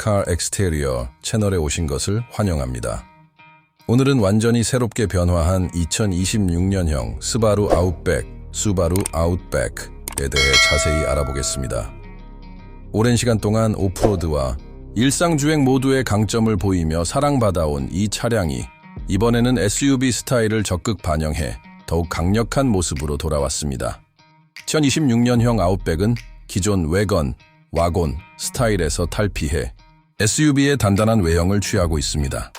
카 엑스테리어 채널에 오신 것을 환영합니다. 오늘은 완전히 새롭게 변화한 2026년형 스바루 아웃백, 수바루 아웃백에 대해 자세히 알아보겠습니다. 오랜 시간 동안 오프로드와 일상주행 모두의 강점을 보이며 사랑받아온 이 차량이 이번에는 SUV 스타일을 적극 반영해 더욱 강력한 모습으로 돌아왔습니다. 2026년형 아웃백은 기존 외건, 와곤 스타일에서 탈피해 SUV의 단단한 외형을 취하고 있습니다.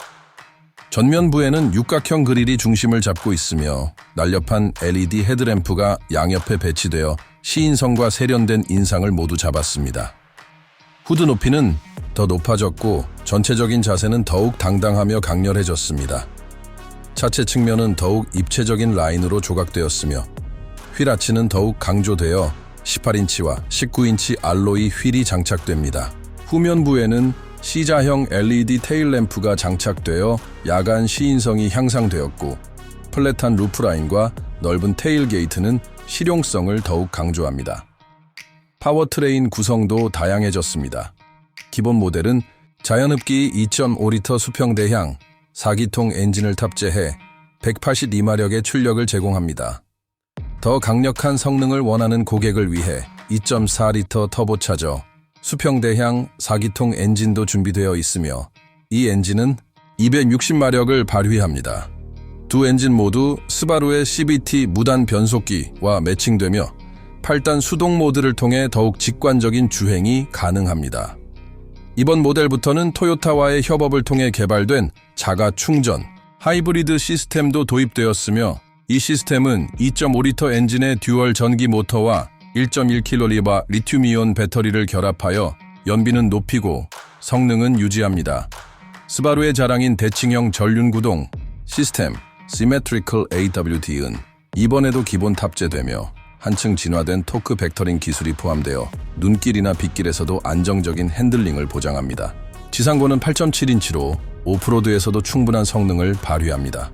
전면부에는 육각형 그릴이 중심을 잡고 있으며 날렵한 LED 헤드램프가 양옆에 배치되어 시인성과 세련된 인상을 모두 잡았습니다. 후드 높이는 더 높아졌고 전체적인 자세는 더욱 당당하며 강렬해졌습니다. 차체 측면은 더욱 입체적인 라인으로 조각되었으며 휠아치는 더욱 강조되어 18인치와 19인치 알로이 휠이 장착됩니다. 후면부에는 C자형 LED 테일램프가 장착되어 야간 시인성이 향상되었고 플랫한 루프라인과 넓은 테일 게이트는 실용성을 더욱 강조합니다. 파워트레인 구성도 다양해졌습니다. 기본 모델은 자연흡기 2.5리터 수평 대향 4기통 엔진을 탑재해 182마력의 출력을 제공합니다. 더 강력한 성능을 원하는 고객을 위해 2.4리터 터보차저, 수평대향 4기통 엔진도 준비되어 있으며 이 엔진은 260마력을 발휘합니다. 두 엔진 모두 스바루의 CVT 무단 변속기와 매칭되며 8단 수동 모드를 통해 더욱 직관적인 주행이 가능합니다. 이번 모델부터는 토요타와의 협업을 통해 개발된 자가 충전, 하이브리드 시스템도 도입되었으며 이 시스템은 2.5리터 엔진의 듀얼 전기 모터와 1.1kg 리튬이온 배터리를 결합하여 연비는 높이고 성능은 유지합니다. 스바루의 자랑인 대칭형 전륜 구동 시스템 Symmetrical AWD은 이번에도 기본 탑재되며 한층 진화된 토크 벡터링 기술이 포함되어 눈길이나 빗길에서도 안정적인 핸들링을 보장합니다. 지상고는 8.7인치로 오프로드에서도 충분한 성능을 발휘합니다.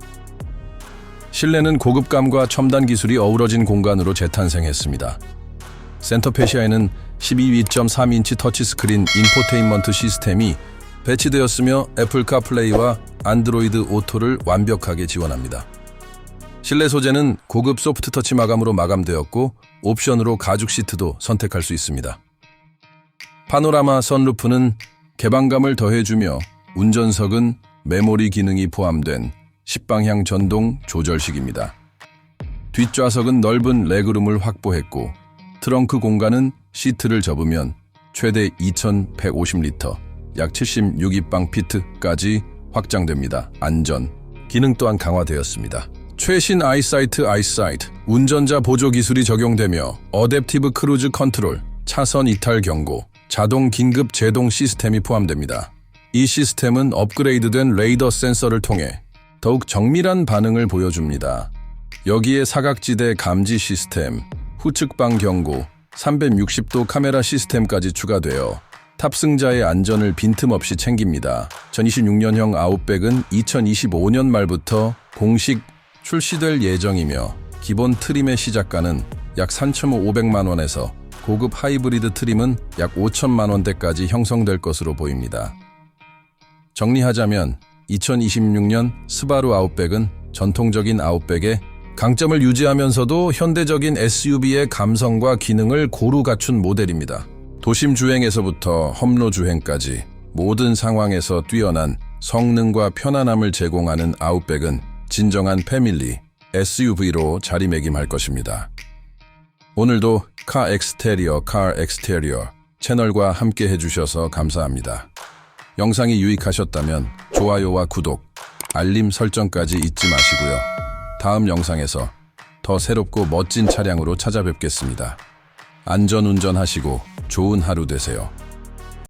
실내는 고급감과 첨단 기술이 어우러진 공간으로 재탄생했습니다. 센터페시아에는 12.3인치 터치스크린 인포테인먼트 시스템이 배치되었으며 애플 카플레이와 안드로이드 오토를 완벽하게 지원합니다. 실내 소재는 고급 소프트 터치 마감으로 마감되었고 옵션으로 가죽 시트도 선택할 수 있습니다. 파노라마 선루프는 개방감을 더해주며 운전석은 메모리 기능이 포함된 10방향 전동 조절식입니다. 뒷좌석은 넓은 레그룸을 확보했고 트렁크 공간은 시트를 접으면 최대 2150리터, 약 76입방 피트까지 확장됩니다. 안전, 기능 또한 강화되었습니다. 최신 아이사이트 아이사이트, 운전자 보조 기술이 적용되며 어댑티브 크루즈 컨트롤, 차선 이탈 경고, 자동 긴급 제동 시스템이 포함됩니다. 이 시스템은 업그레이드된 레이더 센서를 통해 더욱 정밀한 반응을 보여줍니다. 여기에 사각지대 감지 시스템, 후측방 경고, 360도 카메라 시스템까지 추가되어 탑승자의 안전을 빈틈없이 챙깁니다. 2026년형 아웃백은 2025년 말부터 공식 출시될 예정이며 기본 트림의 시작가는 약 3,500만 원에서 고급 하이브리드 트림은 약 5천만 원대까지 형성될 것으로 보입니다. 정리하자면 2026년 스바루 아웃백은 전통적인 아웃백의 강점을 유지하면서도 현대적인 SUV의 감성과 기능을 고루 갖춘 모델입니다. 도심 주행에서부터 험로 주행까지 모든 상황에서 뛰어난 성능과 편안함을 제공하는 아웃백은 진정한 패밀리 SUV로 자리매김할 것입니다. 오늘도 카 엑스테리어 카 엑스테리어 채널과 함께 해주셔서 감사합니다. 영상이 유익하셨다면 좋아요와 구독, 알림 설정까지 잊지 마시고요. 다음 영상에서 더 새롭고 멋진 차량으로 찾아뵙겠습니다. 안전 운전하시고 좋은 하루 되세요.